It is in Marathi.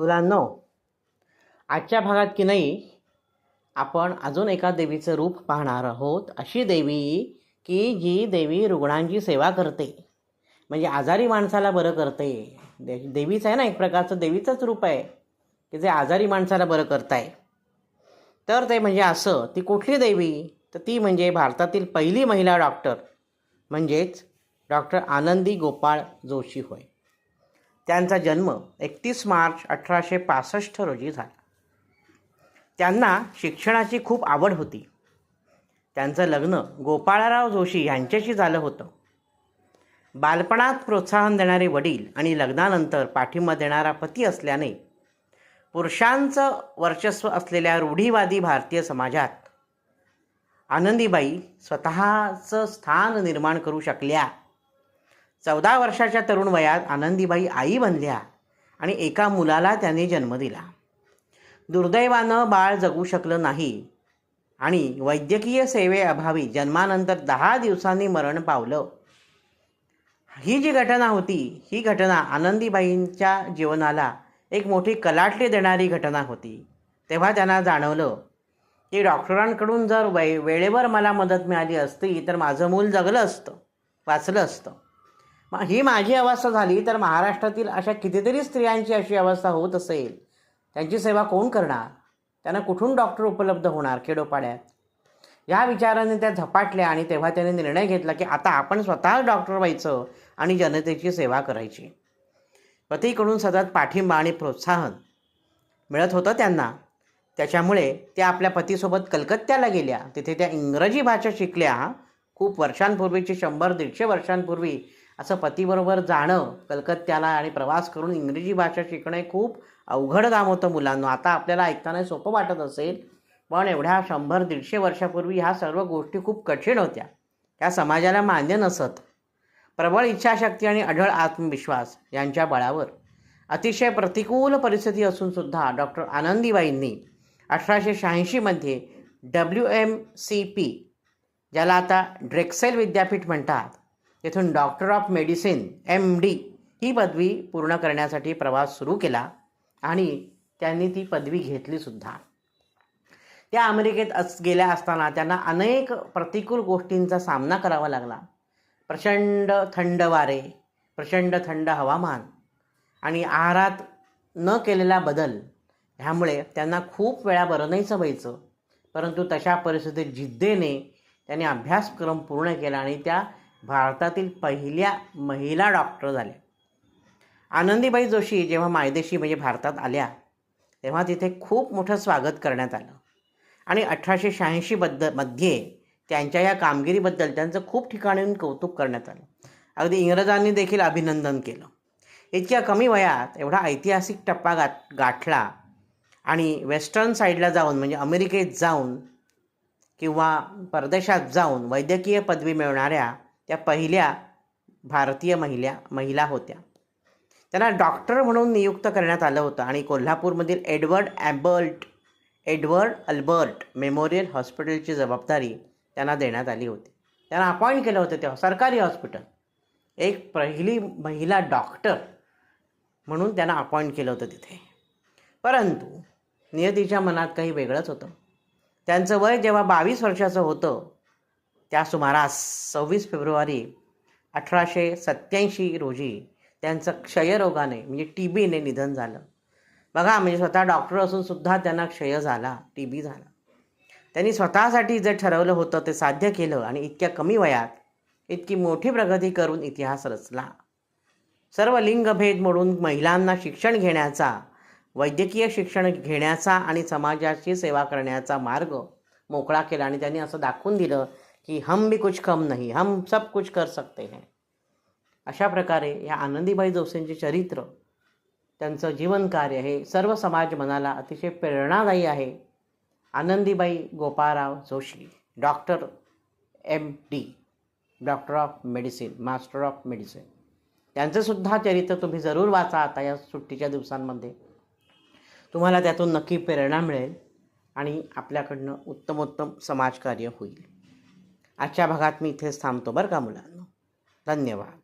मुलांनो आजच्या भागात की नाही आपण अजून एका देवीचं रूप पाहणार आहोत. अशी देवी की जी देवी रुग्णांची सेवा करते. म्हणजे आजारी माणसाला बरं करते. दे देवीचं आहे ना एक प्रकारचं देवीचंच रूप आहे की जे आजारी माणसाला बरं करताय. तर ते म्हणजे असं ती कुठली देवी? तर ती म्हणजे भारतातील पहिली महिला डॉक्टर. म्हणजेच डॉक्टर आनंदी गोपाळ जोशी होय. त्यांचा जन्म एकतीस मार्च अठराशे पासष्ट रोजी झाला. त्यांना शिक्षणाची खूप आवड होती. त्यांचं लग्न गोपाळराव जोशी यांच्याशी झालं होतं. बालपणात प्रोत्साहन देणारे वडील आणि लग्नानंतर पाठिंबा देणारा पती असल्याने पुरुषांचं वर्चस्व असलेल्या रूढीवादी भारतीय समाजात आनंदीबाई स्वतःचं स्थान निर्माण करू शकल्या. चौदा वर्षाच्या तरुण वयात आनंदीबाई आई बनल्या आणि एका मुलाला त्याने जन्म दिला. दुर्दैवानं बाळ जगू शकलं नाही आणि वैद्यकीय सेवेअभावी जन्मानंतर दहा दिवसांनी मरण पावलं. ही जी घटना होती ही घटना आनंदीबाईंच्या जीवनाला एक मोठी कलाटली देणारी घटना होती. तेव्हा त्यांना जाणवलं की डॉक्टरांकडून जर वे वेळेवर मला मदत मिळाली असती तर माझं मूल जगलं असतं वाचलं असतं. ही माझी अवस्था झाली तर महाराष्ट्रातील अशा कितीतरी स्त्रियांची अशी अवस्था होत असेल. त्यांची सेवा कोण करणार? त्यांना कुठून डॉक्टर उपलब्ध होणार खेडोपाड्यात? या विचाराने त्या झपाटल्या आणि तेव्हा त्याने निर्णय घेतला की आता आपण स्वतः डॉक्टर व्हायचं आणि जनतेची सेवा करायची. पतीकडून सतत पाठिंबा आणि प्रोत्साहन मिळत होतं त्यांना. त्याच्यामुळे त्या आपल्या पतीसोबत कलकत्त्याला गेल्या. तिथे त्या इंग्रजी भाषा शिकल्या. खूप वर्षांपूर्वीची शंभर दीडशे वर्षांपूर्वी असं पतीबरोबर जाणं कलकत्त्याला आणि प्रवास करून इंग्रजी भाषा शिकणं हे खूप अवघड काम होतं मुलांना. आता आपल्याला ऐकताना सोपं वाटत असेल पण एवढ्या शंभर दीडशे वर्षापूर्वी ह्या सर्व गोष्टी खूप कठीण होत्या. त्या समाजाला मान्य नसत. प्रबळ इच्छाशक्ती आणि अढळ आत्मविश्वास यांच्या बळावर. अतिशय प्रतिकूल परिस्थिती असूनसुद्धा डॉक्टर आनंदीबाईंनी अठराशे शहाऐंशीमध्ये डब्ल्यू एम सी पी ज्याला आता ड्रेक्सेल विद्यापीठ म्हणतात तेथून doctor of medicine M D ही पदवी पूर्ण करण्यासाठी प्रवास सुरू केला आणि त्यांनी ती पदवी घेतलीसुद्धा त्या अमेरिकेत अस गेल्या असताना त्यांना अनेक प्रतिकूल गोष्टींचा सामना करावा लागला. प्रचंड थंड वारे प्रचंड थंड हवामान आणि आहारात न केलेला बदल ह्यामुळे त्यांना खूप वेळा बरं नाही व्हायचं परंतु तशा परिस्थितीत जिद्देने त्यांनी अभ्यासक्रम पूर्ण केला आणि त्या भारतातील पहिल्या महिला डॉक्टर झाल्या. आनंदीबाई जोशी जेव्हा मायदेशी म्हणजे भारतात आल्या तेव्हा तिथे खूप मोठं स्वागत करण्यात आलं. आणि अठराशे शहाऐंशीबद्दमध्ये त्यांच्या या कामगिरीबद्दल त्यांचं खूप ठिकाणून कौतुक करण्यात आलं. अगदी इंग्रजांनी देखील अभिनंदन केलं. इतक्या कमी वयात एवढा ऐतिहासिक टप्पा गाठ गाठला आणि वेस्टर्न साईडला जाऊन म्हणजे अमेरिकेत जाऊन किंवा परदेशात जाऊन वैद्यकीय पदवी मिळवणाऱ्या त्या पहिल्या भारतीय महिला महिला होत्या. त्यांना डॉक्टर म्हणून नियुक्त करण्यात आलं होतं आणि कोल्हापूरमधील Edward Abert Edward Albert memorial हॉस्पिटलची जबाबदारी त्यांना देण्यात आली होती. त्यांना अपॉइंट केलं होतं तेव्हा सरकारी हॉस्पिटल. एक पहिली महिला डॉक्टर म्हणून त्यांना अपॉइंट केलं होतं तिथे. परंतु नियतीच्या मनात काही वेगळंच होतं. त्यांचं वय जेव्हा बावीस वर्षाचं होतं त्या सुमारास सव्वीस फेब्रुवारी अठराशे सत्याऐंशी रोजी त्यांचं क्षयरोगाने म्हणजे टी बीने निधन झालं. बघा म्हणजे स्वतः डॉक्टर असून सुद्धा त्यांना क्षय झाला टी बी झाला. त्यांनी स्वतःसाठी जे ठरवलं होतं ते साध्य केलं आणि इतक्या कमी वयात इतकी मोठी प्रगती करून इतिहास रचला. सर्व लिंगभेद मोडून महिलांना शिक्षण घेण्याचा वैद्यकीय शिक्षण घेण्याचा आणि समाजाची सेवा करण्याचा मार्ग मोकळा केला आणि त्यांनी असं दाखवून दिलं की हम भी कुछ कम नहीं हम सब कुछ कर सकते हैं। अशा प्रकारे या आनंदीबाई जोशींचे चरित्र त्यांचं जीवनकार्य हे सर्व समाज मनाला अतिशय प्रेरणादायी आहे. Anandibai Gopalrao Joshi doctor M D doctor of medicine master of medicine. त्यांचंसुद्धा चरित्र तुम्ही जरूर वाचा आता या सुट्टीच्या दिवसांमध्ये. तुम्हाला त्यातून नक्की प्रेरणा मिळेल आणि आपल्याकडनं उत्तमोत्तम समाजकार्य होईल. आजच्या भागात मी इथेच थांबतो बरं का मुलांना? धन्यवाद.